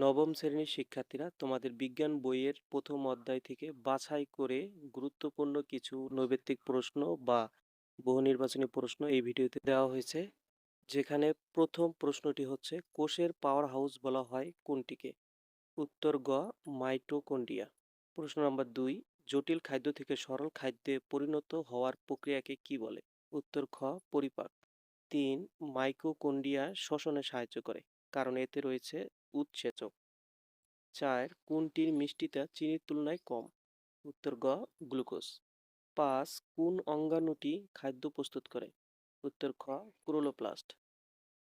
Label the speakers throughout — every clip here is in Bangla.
Speaker 1: নবম শ্রেণির শিক্ষার্থীরা তোমাদের বিজ্ঞান বইয়ের প্রথম অধ্যায় থেকে বাছাই করে গুরুত্বপূর্ণ কিছু নৈবেত্তিক প্রশ্ন বা বহু নির্বাচনী প্রশ্ন এই ভিডিওতে দেওয়া হয়েছে, যেখানে প্রথম প্রশ্নটি হচ্ছে, কোষের পাওয়ার হাউস বলা হয় কোনটিকে? উত্তর গ, মাইটোকন্ড্রিয়া। প্রশ্ন নম্বর দুই, জটিল খাদ্য থেকে সরল খাদ্যে পরিণত হওয়ার প্রক্রিয়াকে কি বলে? উত্তর খ, পরিপাক। তিন মাইকোকন্ড্রিয়া শ্বসনে সাহায্য করে, কারণ এতে রয়েছে উৎসেচক। চার কোনটির মিষ্টিতা চিনির তুলনায় কম? উত্তর, গ, গ্লুকোজ। পাঁচ, কোন অঙ্গাণুটি খাদ্য প্রস্তুত করে? উত্তর, খ, ক্রোলোপ্লাস্ট।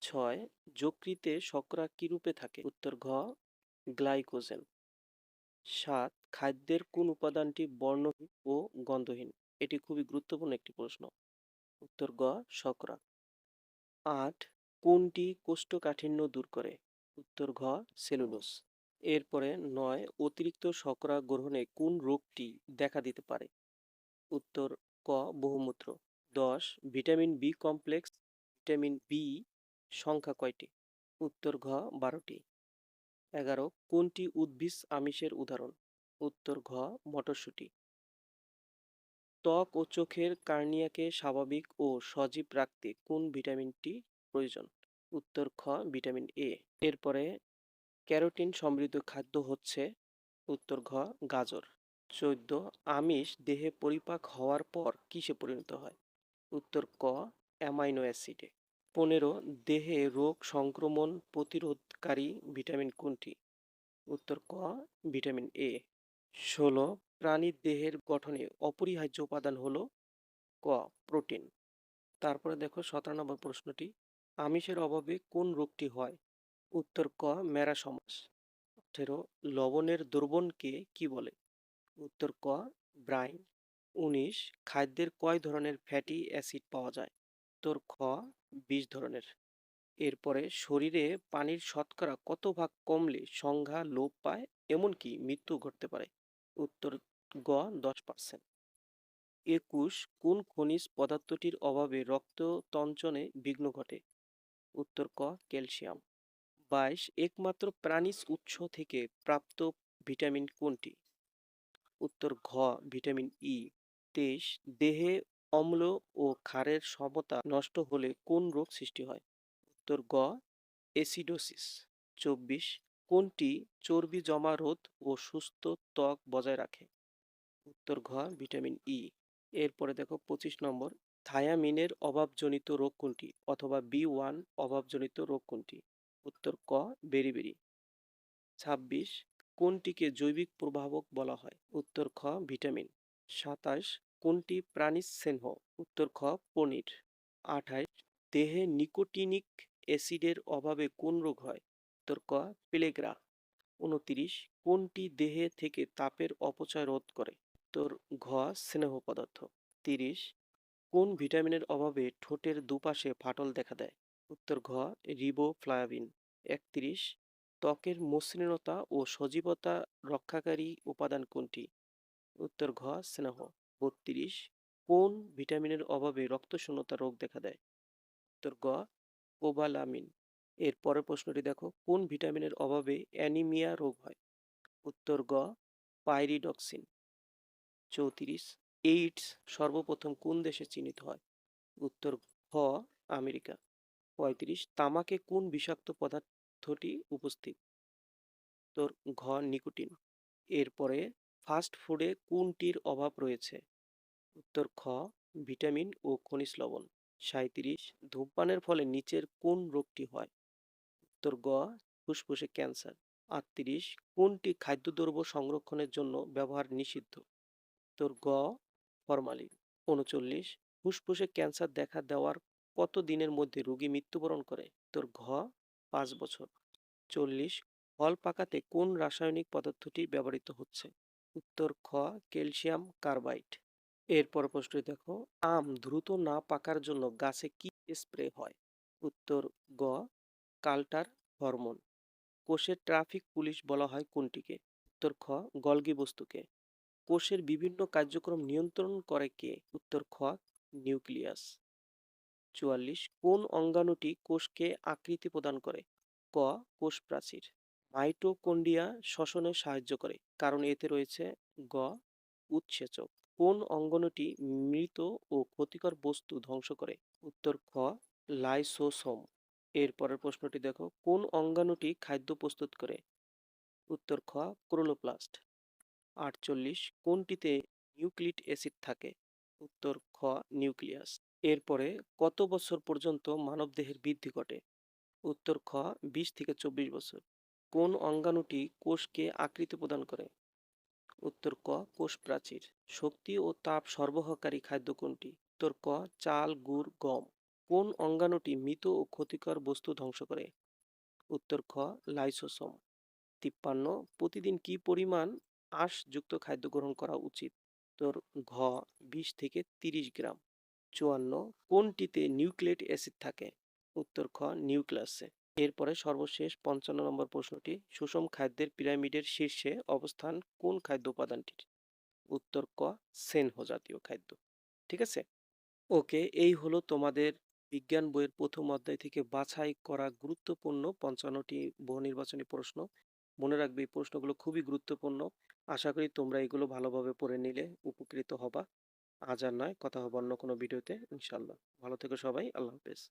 Speaker 1: ছয়, যকৃতে শর্করা কি রূপে থাকে? উত্তর, ঘ, গ্লাইকোজেন। সাত, খাদ্যের কোন উপাদানটি বর্ণহীন ও গন্ধহীন? এটি খুবই গুরুত্বপূর্ণ একটি প্রশ্ন। উত্তর, গ, শর্করা। আট, কোনটি কোষ্ঠকাঠিন্য দূর করে? উত্তর ঘ সেলুলোস এরপরে নয়, অতিরিক্ত শর্করা গ্রহণে কোন রোগটি দেখা দিতে পারে? উত্তর ক, বহুমূত্র। দশ, vitamin B complex, vitamin B সংখ্যা কয়টি? উত্তর ঘ, বারোটি। এগারো, কোনটি উদ্ভিজ আমিষের উদাহরণ? উত্তর ঘ, মটরশুঁটি। ত্বক ও চোখের কার্নিয়াকে স্বাভাবিক ও সজীব রাখতে কোন ভিটামিনটি প্রয়োজন? উত্তর খ, ভিটামিন এ এরপরে ক্যারোটিন সমৃদ্ধ খাদ্য হচ্ছে উত্তর ঘ, গাজর। চোদ্দ, আমিষ দেহে পরিপাক হওয়ার পর কিসে পরিণত হয়? উত্তর ক, অ্যামাইনো অ্যাসিডে। পনেরো, দেহে রোগ সংক্রমণ প্রতিরোধকারী ভিটামিন কোনটি? উত্তর ক, ভিটামিন এ ষোলো প্রাণীর দেহের গঠনে অপরিহার্য উপাদান হলো ক, প্রোটিন। তারপরে দেখো সতেরো নম্বর প্রশ্নটি। আমিষের অভাবে কোন রোগটি হয়? উত্তর, ক ম্যারাসমাস আঠেরো লবণের দ্রবণকে কি বলে? উত্তর, ক, ব্রাইন। উনিশ, খাদ্যের কয় ধরনের ফ্যাটি অ্যাসিড পাওয়া যায়? উত্তর, খ, বিশ ধরনের। এরপরে শরীরে পানির শতকরা কত ভাগ কমলে সংজ্ঞা লোপ পায়? এমনকি মৃত্যু ঘটতে পারে। উত্তর, গ, দশ পার্সেন্ট একুশ, কোন খনিজ পদার্থটির অভাবে রক্ত তঞ্চনে বিঘ্ন ঘটে? উত্তর ক, ক্যালসিয়াম। বাইশ, একমাত্র প্রাণীজ উৎস থেকে প্রাপ্ত ভিটামিন কোনটি? উত্তর ঘ, ভিটামিন ই। তেইশ, দেহে অম্ল ও ক্ষারের সমতা নষ্ট হলে কোন রোগ সৃষ্টি হয়? উত্তর গ, এসিডোসিস। চব্বিশ, কোনটি চর্বি জমা রোধ ও সুস্থ ত্বক বজায় রাখে? উত্তর ঘ, ভিটামিন ই। এরপরে দেখো পঁচিশ নম্বর। থায়ামিনের অভাবজনিত রোগ কোনটি? অথবা বি ওয়ান অভাবজনিত রোগ কোনটি? উত্তর ক, বেরিবেরি। ছাব্বিশ, কোনটিকে জৈবিক প্রভাবক বলা হয়? উত্তর খ, ভিটামিন। সাতাশ, কোনটি প্রাণীজ স্নেহ? উত্তর খ, পনির। আঠাইশ দেহে নিকোটিনিক অ্যাসিডের অভাবে কোন রোগ হয়? উত্তর ক, প্লেগ্রা। উনতিরিশ, কোনটি দেহে থেকে তাপের অপচয় রোধ করে? উত্তর ঘ, স্নেহ পদার্থ। তিরিশ কোন ভিটামিনের অভাবে ঠোঁটের দুপাশে ফাটল দেখা দেয়? উত্তর ঘ রিবোফ্লাভিন একত্রিশ, ত্বকের মসৃণতা ও সজীবতা রক্ষাকারী উপাদান কোনটি? উত্তর ঘ, স্নেহ। বত্রিশ, কোন ভিটামিনের অভাবে রক্তশূন্যতা রোগ দেখা দেয়? উত্তর গ কোবালামিন। এর পরের প্রশ্নটি দেখো, কোন ভিটামিনের অভাবে অ্যানিমিয়া রোগ হয়? উত্তর গ পাইরিডক্সিন। চৌত্রিশ এইডস সর্বপ্রথম কোন দেশে চিহ্নিত হয়? উত্তর খ আমেরিকা। পঁয়ত্রিশ, তামাকে কোন বিষাক্ত পদার্থটি উপস্থিত? তোর ঘ, নিকোটিন। এরপরে ফাস্ট ফুডে কোনটির অভাব রয়েছে? উত্তর খ ভিটামিন ও খনিজ লবণ। সাঁত্রিশ ধূমপানের ফলে নিচের কোন রোগটি হয়? উত্তর, গ, ফুসফুসে ক্যান্সার। আটত্রিশ, কোনটি খাদ্যদ্রব্য সংরক্ষণের জন্য ব্যবহার নিষিদ্ধ? উত্তর, গ ফরমালিন, উনচল্লিশ, ফুসফুসে ক্যান্সার দেখা দেওয়ার কত দিনের মধ্যে রোগী মৃত্যুবরণ করে? তোর ঘ, পাঁচ বছর। চল্লিশ, ফল পাকাতে কোন রাসায়নিক পদার্থটি ব্যবহৃত হচ্ছে? উত্তর, খ, ক্যালসিয়াম কার্বাইড। এরপর প্রশ্নটি দেখো, আম দ্রুত না পাকার জন্য গাছে কি স্প্রে হয়? উত্তর, গ, কাল্টার হরমোন। কোষের ট্রাফিক পুলিশ বলা হয় কোনটিকে? উত্তর, খ, গলগি বস্তুকে। কোষের বিভিন্ন কার্যক্রম নিয়ন্ত্রণ করে কে? উত্তর খ, নিউক্লিয়াস। চুয়াল্লিশ, কোন অঙ্গাণুটি কোষকে আকৃতি প্রদান করে? ক কোষ প্রাচীর মাইটোকন্ড্রিয়া শ্বসনে সাহায্য করে, কারণ এতে রয়েছে গ, উৎসেচক। কোন অঙ্গনটি মৃত ও ক্ষতিকর বস্তু ধ্বংস করে? উত্তর খ, লাইসোসোম। এর পরের প্রশ্নটি দেখো, কোন অঙ্গাণুটি খাদ্য প্রস্তুত করে? উত্তর খ, ক্রোলোপ্লাস্ট। আটচল্লিশ কোনটিতে নিউক্লিক অ্যাসিড থাকে? উত্তর, খ, নিউক্লিয়াস। এরপরে, কত বছর পর্যন্ত মানবদেহের বৃদ্ধি ঘটে? উত্তর, খ, বিশ থেকে চব্বিশ বছর। কোন অঙ্গাণুটি কোষকে আকৃতি প্রদান করে? উত্তর, ক, কোষ প্রাচীর। শক্তি ও তাপ সরবরাহকারী খাদ্য কোনটি? উত্তর, ক, চাল, গুড়, গম। কোন অঙ্গাণুটি মৃত ও ক্ষতিকর বস্তু ধ্বংস করে? উত্তর, খ, লাইসোসম। তিপ্পান্ন, প্রতিদিন কি পরিমাণ আঁশযুক্ত খাদ্য গ্রহণ করা উচিত। উত্তর ঘ, বিশ থেকে তিরিশ গ্রাম। চুয়ান্ন, কোনটিতে নিউক্লিয়েট অ্যাসিড থাকে? উত্তর খ, নিউক্লিয়াসে। এরপরে সর্বশেষ পঞ্চান্ন নম্বর প্রশ্নটি, সুষম খাদ্যের পিরামিডের শীর্ষে অবস্থান কোন খাদ্য উপাদানটির? উত্তর ক, সেনহ জাতীয় খাদ্য। ঠিক আছে? ওকে, এই হলো তোমাদের বিজ্ঞান বইয়ের প্রথম অধ্যায় থেকে বাছাই করা গুরুত্বপূর্ণ পঞ্চান্নটি বহু নির্বাচনী প্রশ্ন। মনে রাখবে এই প্রশ্নগুলো খুবই গুরুত্বপূর্ণ। আশা করি তোমরা এগুলো ভালোভাবে পড়ে নিলে উপকৃত হবা। আজ আর নয়, কথা হবে অন্য কোনো ভিডিওতে ইনশাল্লাহ ভালো থেকো সবাই, আল্লাহ হাফেজ।